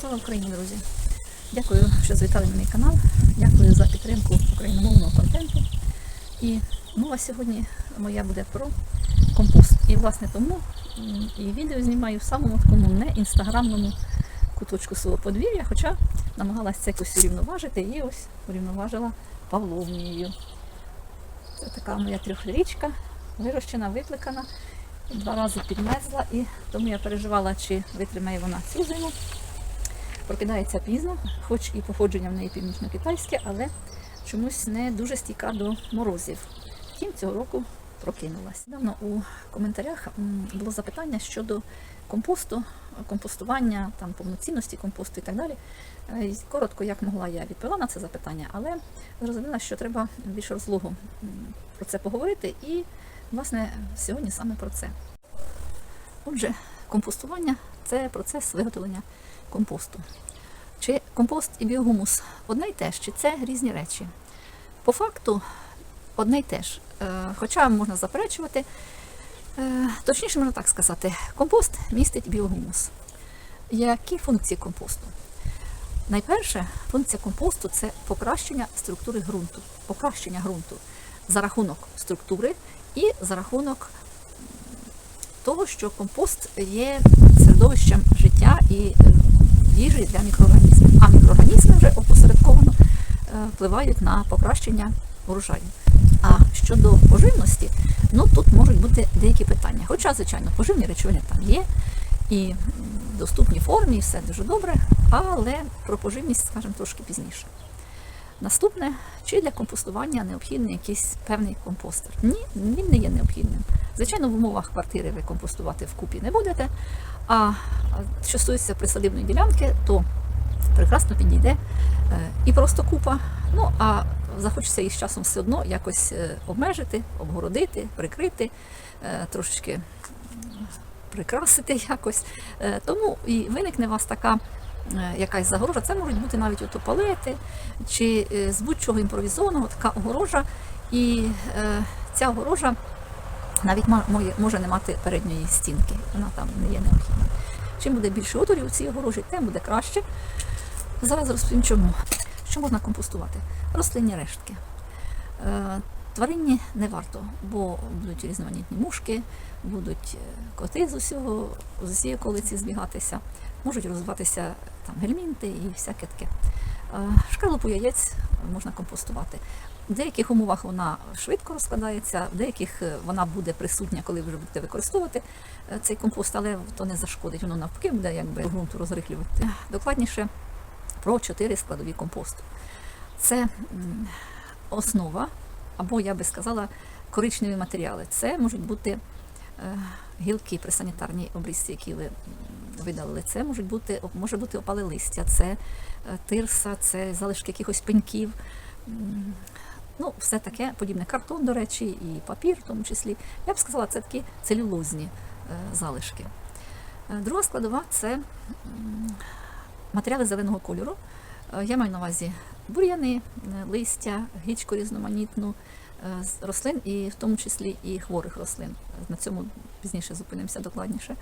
Слава Україні, друзі! Дякую, що завітали на мій канал. Дякую за підтримку україномовного контенту. І мова сьогодні моя буде про компост. І власне тому і відео знімаю в самому такому не інстаграмному куточку свого подвір'я, хоча намагалася це якось урівноважити і ось урівноважила Павловнією. Це така моя трьохрічка, вирощена, викликана. Два рази підмерзла і тому я переживала, чи витримає вона цю зиму. Прокидається пізно, хоч і походження в неї північно-китайське, але чомусь не дуже стійка до морозів. Втім, цього року прокинулась. Давно у коментарях було запитання щодо компосту, компостування, там повноцінності компосту і так далі. Е, Коротко, як могла, я відповіла на це запитання, але зрозуміла, що треба більш розлогу про це поговорити. І, власне, сьогодні саме про це. Отже, компостування це процес виготовлення компосту. Чи компост і біогумус одне й те ж, чи це різні речі? По факту одне й те ж. Е, Хоча можна заперечувати, Е, точніше можна так сказати, компост містить біогумус. Які функції компосту? Найперше, функція компосту це покращення структури ґрунту, покращення ґрунту за рахунок структури і за рахунок того, що компост є середовищем життя і їжі для мікроорганізмів. А мікроорганізми вже опосередковано е, впливають на покращення урожаю. А щодо поживності, ну тут можуть бути деякі питання. Хоча, звичайно, поживні речовини там є і в доступній формі, і все дуже добре, але про поживність скажемо трошки пізніше. Наступне, чи для компостування необхідний якийсь певний компостер? Ні, він не є необхідним. Звичайно, в умовах квартири ви компостувати вкупі не будете. А що стосується присадибної ділянки, то прекрасно підійде е, і просто купа. Ну а захочеться їх з часом все одно якось е, обмежити, обгородити, прикрити, е, трошечки прикрасити якось. Тому і виникне у вас така якась загорожа. Це можуть бути навіть ото палети чи з будь-чого імпровізованого така огорожа. І е, ця огорожа навіть може не мати передньої стінки. Вона там не є необхідна. Чим буде більше отворів у цій огорожі, тим буде краще. Зараз розповім чому. Що можна компостувати? Рослинні рештки. Е, Тваринні не варто, бо будуть різноманітні мушки, будуть е, коти з усього, з усієї околиці збігатися, можуть розвиватися там гельмінти і всяке таке. Е, Шкарлупу яєць можна компостувати. В деяких умовах вона швидко розкладається, в деяких е, вона буде присутня, коли ви вже будете використовувати е, цей компост, але то не зашкодить, воно навпаки буде якби ґрунту розрихлювати. Докладніше про чотири складові компосту. Це основа, або я би сказала, коричневі матеріали. Це можуть бути е, гілки при санітарній обрізці, які ви видалили. Це можуть бути, може бути опале листя, це тирса, це залишки якихось пеньків. Ну, все таке подібне. Картон, до речі, і папір в тому числі. Я б сказала, це такі целюлозні е, залишки. Е, Друга складова це матеріали зеленого кольору. Е, Я маю на увазі бур'яни, листя, гічку різноманітну рослин, і в тому числі і хворих рослин. На цьому пізніше зупинимося докладніше.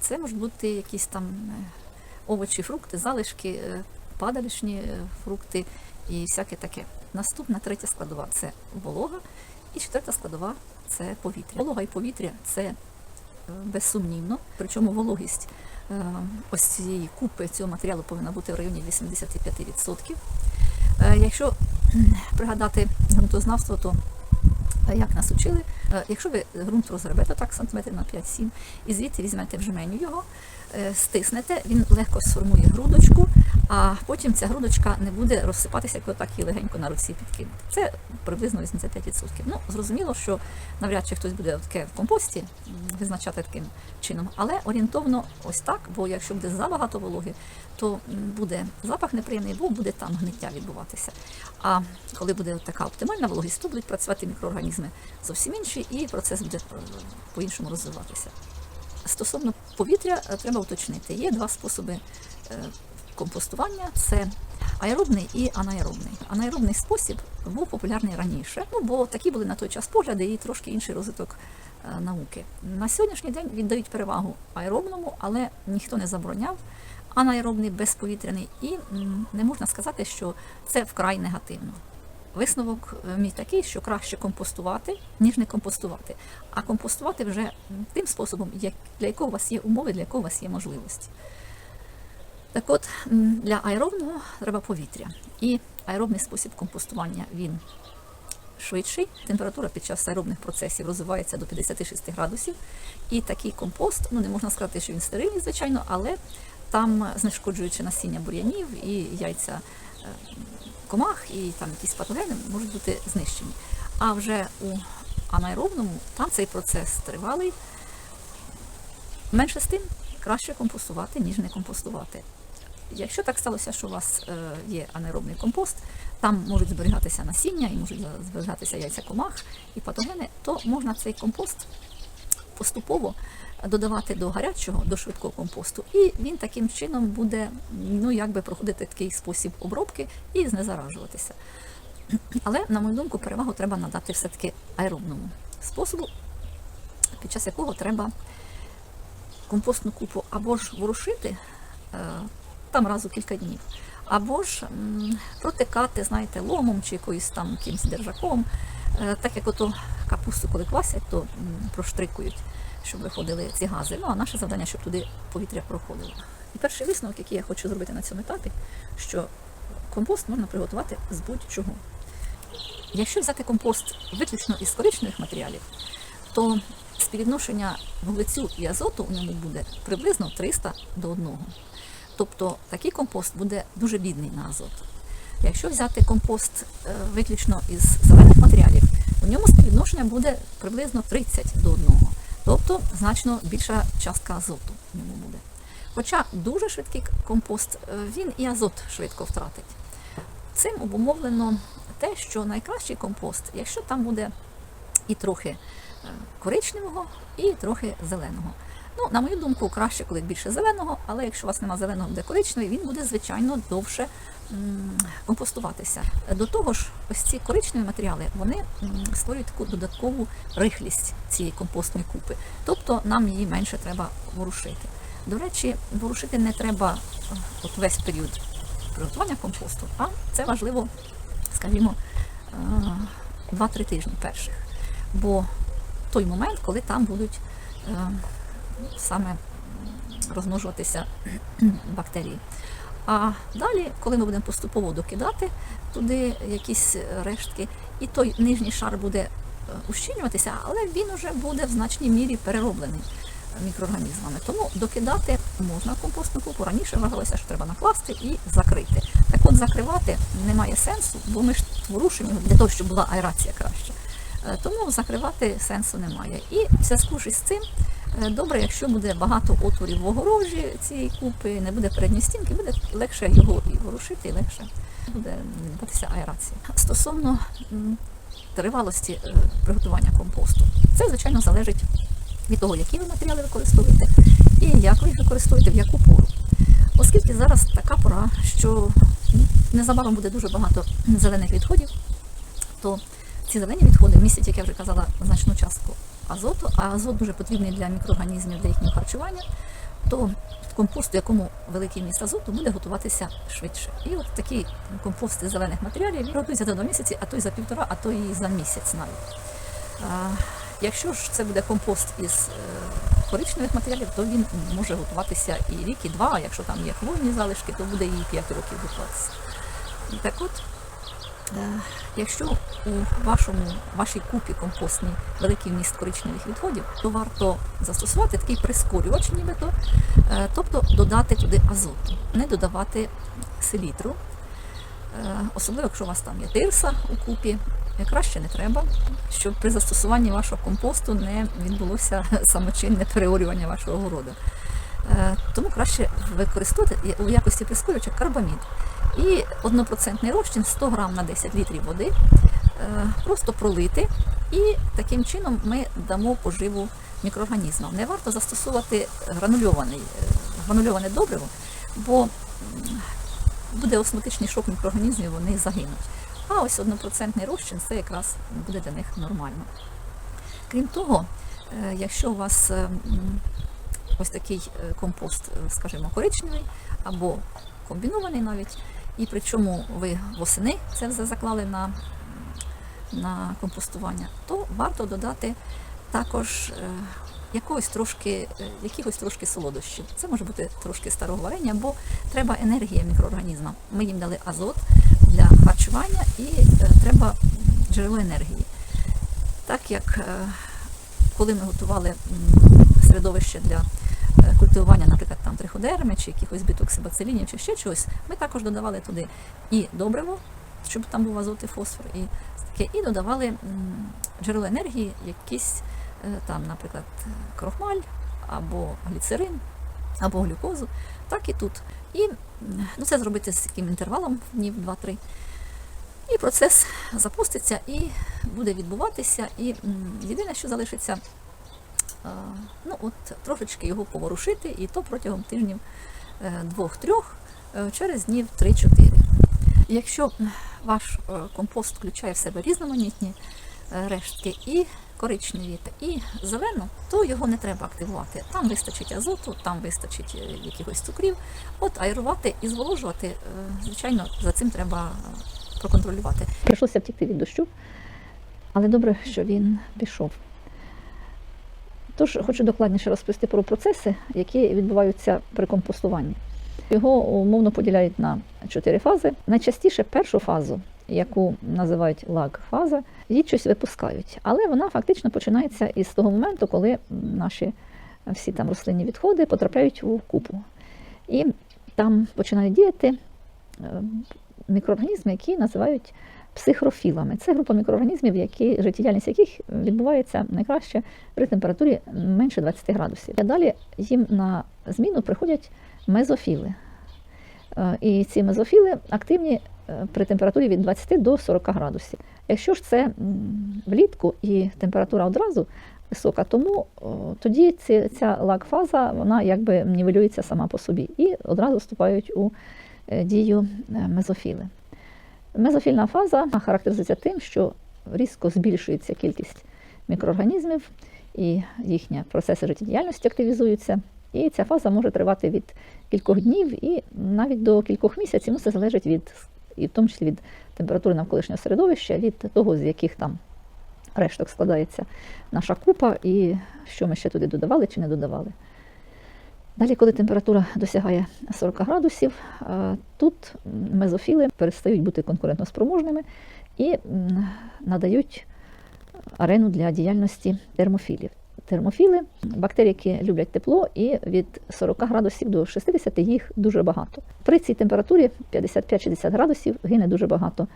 Це можуть бути якісь там овочі, фрукти, залишки, падалішні фрукти і всяке таке. Наступна третя складова це волога, і четверта складова це повітря. Волога і повітря це е, безсумнівно, причому вологість е, ось цієї купи цього матеріалу повинна бути в районі 85%. Е, Якщо пригадати ґрунтознавство, то як нас учили, якщо ви ґрунт розгребете так сантиметрів на 5-7 і звідти візьмете в жменю його, стиснете, він легко сформує грудочку, а потім ця грудочка не буде розсипатися, як ви так її легенько на руці підкинете. Це приблизно 85%. Ну, зрозуміло, що навряд чи хтось буде таке в компості визначати таким чином, але орієнтовно ось так, бо якщо буде забагато вологи, то буде запах неприємний, бо буде там гниття відбуватися. А коли буде така оптимальна вологість, то будуть працювати мікроорганізми зовсім інші, і процес буде е, по-іншому розвиватися. Стосовно повітря, е, треба уточнити. Є два способи е, компостування: це аеробний і анаеробний. Анаеробний спосіб був популярний раніше, ну бо такі були на той час погляди і трошки інший розвиток е, науки. На сьогоднішній день віддають перевагу аеробному, але ніхто не забороняв анаеробний, безповітряний, і не можна сказати, що це вкрай негативно. Висновок е, мій такий, що краще компостувати, ніж не компостувати. А компостувати вже тим способом, для якого у вас є умови, для якого у вас є можливості. Так от, для аеробного треба повітря. І аеробний спосіб компостування він швидший. Температура під час аеробних процесів розвивається до 56 градусів. І такий компост, ну не можна сказати, що він стерильний, звичайно, але там, знешкоджуючи насіння бур'янів і яйця комах, і там якісь патогени можуть бути знищені. А вже у анаеробному там цей процес тривалий. Менше з тим, краще компостувати, ніж не компостувати. Якщо так сталося, що у вас е, є анаеробний компост, там можуть зберігатися насіння і можуть зберігатися яйця комах і патогени, то можна цей компост поступово додавати до гарячого, до швидкого компосту, і він таким чином буде ну, якби проходити такий спосіб обробки і знезаражуватися. Але, на мою думку, перевагу треба надати все-таки аеробному способу, під час якого треба компостну купу або ж ворушити е, там раз у кілька днів, або ж протикати, знаєте, ломом чи якоюсь там якимсь держаком. Е, Так як ото капусту, коли квасять, то проштрикують, щоб виходили ці гази. Ну а наше завдання, щоб туди повітря проходило. І перший висновок, який я хочу зробити на цьому етапі, що компост можна приготувати з будь-чого. Якщо взяти компост виключно із коричневих матеріалів, то співвідношення вуглецю і азоту у ньому буде приблизно 300 до 1. Тобто такий компост буде дуже бідний на азот. Якщо взяти компост е, виключно із зелених матеріалів, у ньому співвідношення буде приблизно 30 до 1. Тобто значно більша частка азоту в ньому буде. Хоча дуже швидкий компост, е, він і азот швидко втратить. Цим обумовлено те, що найкращий компост, якщо там буде і трохи е, коричневого, і трохи зеленого. Ну, на мою думку, краще, коли більше зеленого, але якщо у вас немає зеленого, буде коричневий, він буде, звичайно, довше компостуватися. До того ж, ось ці коричневі матеріали вони створюють таку додаткову рихлість цієї компостної купи. Тобто нам її менше треба ворушити. До речі, ворушити не треба е, от весь період приготування компосту, а це важливо, скажімо, е, 2-3 тижні перших. Бо той момент, коли там будуть е, саме розмножуватися бактерії. А далі, коли ми будемо поступово докидати туди якісь рештки, і той нижній шар буде е, ущільнюватися, але він вже буде в значній мірі перероблений мікроорганізмами. Тому докидати можна компостну купу. Раніше вважалося, що треба накласти і закрити. Так от закривати немає сенсу, бо ми ж ворушимо для того, щоб була аерація краще. Е, Тому закривати сенсу немає. І в зв'язку із цим е, добре, якщо буде багато отворів в огорожі цієї купи, не буде передньої стінки, буде легше його і ворушити, і легше буде відбуватися аерація. Стосовно тривалості е, приготування компосту, це звичайно залежить від того, які ви матеріали використовуєте і як ви їх використовуєте, в яку пору. Оскільки зараз така пора, що незабаром буде дуже багато зелених відходів, то ці зелені відходи містять, як я вже казала, значну частку азоту, а азот дуже потрібний для мікроорганізмів, для їхнього харчування, то компост, у якому великий міст азоту, буде готуватися швидше. І от такі компости зелених матеріалів готуються два місяці, а то й за півтора, а то і за місяць навіть. Якщо ж це буде компост із е, коричневих матеріалів, то він може готуватися і рік, і два, а якщо там є хвойні залишки, то буде і 5 років готуватися. Так от, якщо у вашому, вашій купі компостній великий вміст коричневих відходів, то варто застосувати такий прискорювач, нібито, е, тобто додати туди азоту, не додавати селітру. Е, Особливо, якщо у вас там є тирса у купі, е, краще не треба, щоб при застосуванні вашого компосту не відбулося самочинне переорювання вашого городу. Е, Тому краще використовувати у якості прискорювача карбамід. І однопроцентний розчин 100 грам на 10 літрів води е, просто пролити, і таким чином ми дамо поживу мікроорганізмам. Не варто застосовувати е, гранульоване добриво, бо буде осмотичний шок мікроорганізмів, вони загинуть. А ось однопроцентний розчин це якраз буде для них нормально. Крім того, е, якщо у вас ось такий компост, скажімо, коричневий або комбінований навіть. І причому ви восени це все заклали на, на компостування, то варто додати також е, якогось трошки, е, якихось трошки солодощів. Це може бути трошки старого варення, бо треба енергія мікроорганізмам. Ми їм дали азот для харчування і е, треба джерело енергії. Так як коли ми готували середовище для культивування, наприклад, там триходерми чи якихось бітоксибацилінів чи ще чогось, ми також додавали туди і добриво, щоб там був азот і фосфор, і таке, і додавали джерело енергії, якісь е, там, наприклад, крохмаль або гліцерин, або глюкозу, так і тут. І ну, це зробити з таким інтервалом днів 2-3. І процес запуститься і буде відбуватися. І єдине, що залишиться, е, ну от трошечки його поворушити, і то протягом тижнів е, двох-трьох, е, через днів 3-4. Якщо ваш е, компост включає в себе різноманітні рештки і коричневі, і зелену, то його не треба активувати. Там вистачить азоту, там вистачить якихось цукрів. От аерувати і зволожувати, звичайно, за цим треба проконтролювати. Прийшлося втікти від дощу, але добре, що він пішов. Тож хочу докладніше розповісти про процеси, які відбуваються при компостуванні. Його умовно поділяють на чотири фази. Найчастіше першу фазу, яку називають лаг-фаза, її щось випускають. Але вона фактично починається із того моменту, коли наші всі там рослинні відходи потрапляють у купу. І там починають діяти е, мікроорганізми, які називають психрофілами. Це група мікроорганізмів, які, життєдіяльність яких відбувається найкраще при температурі менше 20 градусів. А далі їм на зміну приходять мезофіли. Е, І ці мезофіли активні е, при температурі від 20 до 40 градусів. Якщо ж це влітку і температура одразу висока, тому тоді ці, ця лак-фаза вона якби нівелюється сама по собі і одразу вступають у е, дію е, мезофіли. Мезофільна фаза характеризується тим, що різко збільшується кількість мікроорганізмів і їхні процеси життєдіяльності активізуються. І ця фаза може тривати від кількох днів і навіть до кількох місяців. Ну, це залежить від, і в тому числі від температури навколишнього середовища, від того, з яких там решток складається наша купа, і що ми ще туди додавали чи не додавали. Далі, коли температура досягає 40 градусів, тут мезофіли перестають бути конкурентоспроможними і надають арену для діяльності термофілів. Термофіли бактерії, які люблять тепло, і від 40 градусів до 60 їх дуже багато. При цій температурі 55-60 градусів гине дуже багато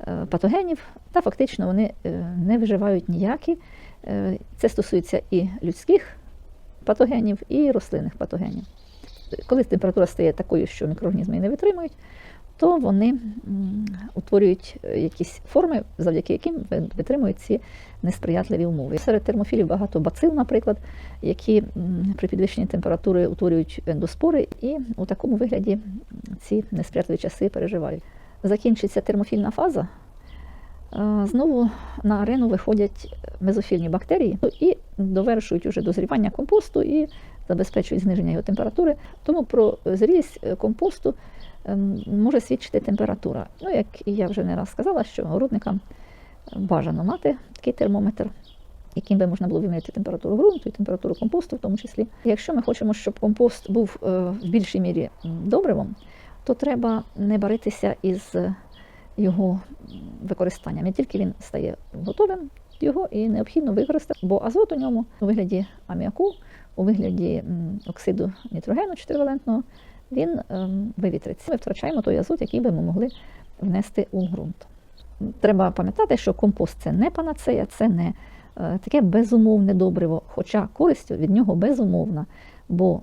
е, патогенів, та фактично вони е, не виживають ніякі. Е, Це стосується і людських патогенів, і рослинних патогенів. Коли температура стає такою, що мікроорганізми її не витримують, то вони утворюють е, якісь форми, завдяки яким витримують ці несприятливі умови. Серед термофілів багато бацил, наприклад, які при підвищенні температури утворюють ендоспори, і у такому вигляді ці несприятливі часи переживають. Закінчиться термофільна фаза. Е, Знову на арену виходять мезофільні бактерії і довершують уже дозрівання компосту і забезпечують зниження його температури. Тому про зрілість е, компосту ем, може свідчити температура. Ну, як я вже не раз сказала, що городникам бажано мати такий термометр, яким би можна було виміряти температуру ґрунту і температуру компосту в тому числі. Якщо ми хочемо, щоб компост був е, в більшій мірі добривом, то треба не баритися із його використанням. Не тільки він стає готовим, його і необхідно використати, бо азот у ньому у вигляді аміаку, у вигляді оксиду нітрогену чотиривалентного, він ем, вивітриться. Ми втрачаємо той азот, який би ми могли внести у ґрунт. Треба пам'ятати, що компост це не панацея, це не е, таке безумовне добриво, хоча користь від нього безумовна, бо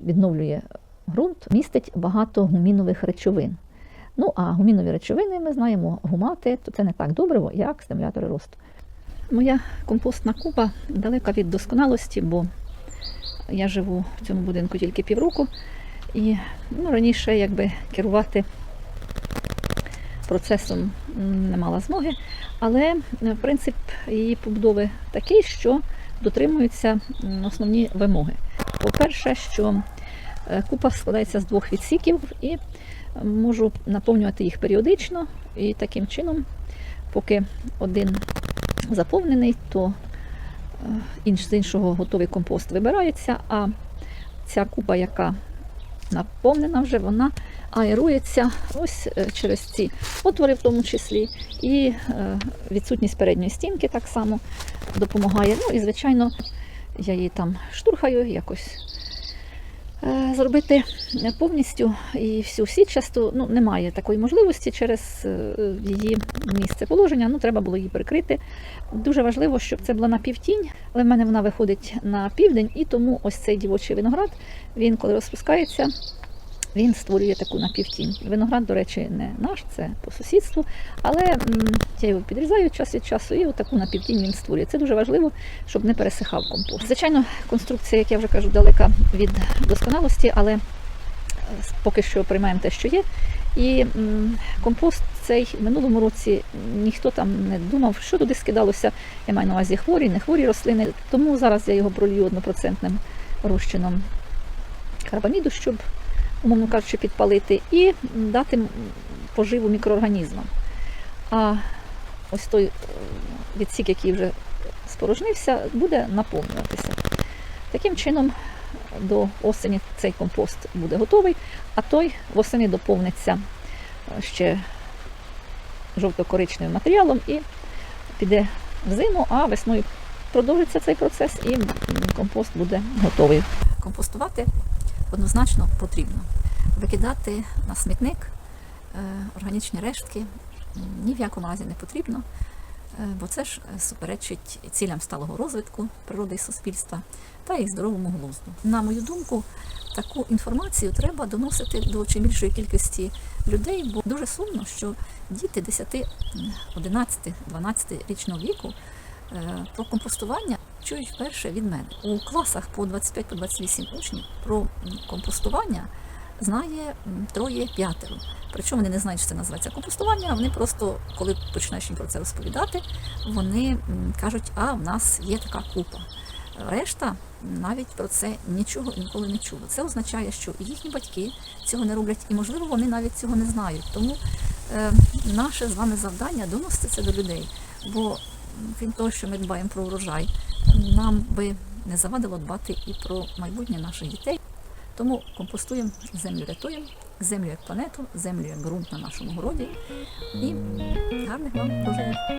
відновлює ґрунт, містить багато гумінових речовин. Ну а гумінові речовини ми знаємо, гумати, то це не так добриво, як стимулятори росту. Моя компостна купа далека від досконалості, бо я живу в цьому будинку тільки півроку. І ну, раніше якби керувати процесом не мала змоги, але е, принцип її побудови такий, що дотримуються основні вимоги. По-перше, що е, купа складається з двох відсіків і можу наповнювати їх періодично. І таким чином, поки один заповнений, то е, з іншого готовий компост вибирається, а ця купа, яка наповнена вже, вона аерується ось е, через ці отвори, в тому числі, і е, відсутність передньої стінки так само допомагає. Ну і, звичайно, я її там штурхаю якось. Е, Зробити повністю і всю сітчасту ну, немає такої можливості через е, її місце положення. Ну, треба було її прикрити. Дуже важливо, щоб це була напівтінь, але в мене вона виходить на південь, і тому ось цей дівочий виноград, він коли розпускається, він створює таку напівтінь. Виноград, до речі, не наш, це по сусідству, але я його підрізаю час від часу, і отаку напівтінь він створює. Це дуже важливо, щоб не пересихав компост. Звичайно, конструкція, як я вже кажу, далека від досконалості, але е, поки що приймаємо те, що є. І компост цей в минулому році ніхто там не думав, що туди скидалося. Я маю на увазі хворі, не хворі рослини. Тому зараз я його пролью однопроцентним розчином карбаміду, щоб, умовно кажучи, підпалити, і дати поживу мікроорганізмам. А ось той е, відсік, який вже спорожнився, буде наповнюватися. Таким чином, до осені цей компост буде готовий, а той восени доповниться е, ще жовто-коричневим матеріалом і піде в зиму, а весною продовжиться цей процес і компост буде готовий. Компостувати однозначно потрібно. Викидати на смітник е, органічні рештки ні в якому разі не потрібно, е, бо це ж е, суперечить цілям сталого розвитку природи і суспільства та їх здоровому глузду. На мою думку, таку інформацію треба доносити до чим більшої кількості людей, бо дуже сумно, що діти 10, 11, 12 річного віку про компостування чують вперше від мене. У класах по 25-28 учнів про компостування знає троє-п'ятеро. Причому вони не знають, що це називається компостування, вони просто, коли починаєш їм про це розповідати, вони кажуть, а в нас є така купа. Решта навіть про це нічого ніколи не чула. Це означає, що їхні батьки цього не роблять, і можливо вони навіть цього не знають. Тому е, наше з вами завдання доносити це до людей. Бо крім того, що ми дбаємо про урожай, нам би не завадило дбати і про майбутнє наших дітей. Тому компостуємо, землю рятуємо, землю як планету, землю як ґрунт на нашому городі. І гарних вам врожаїв!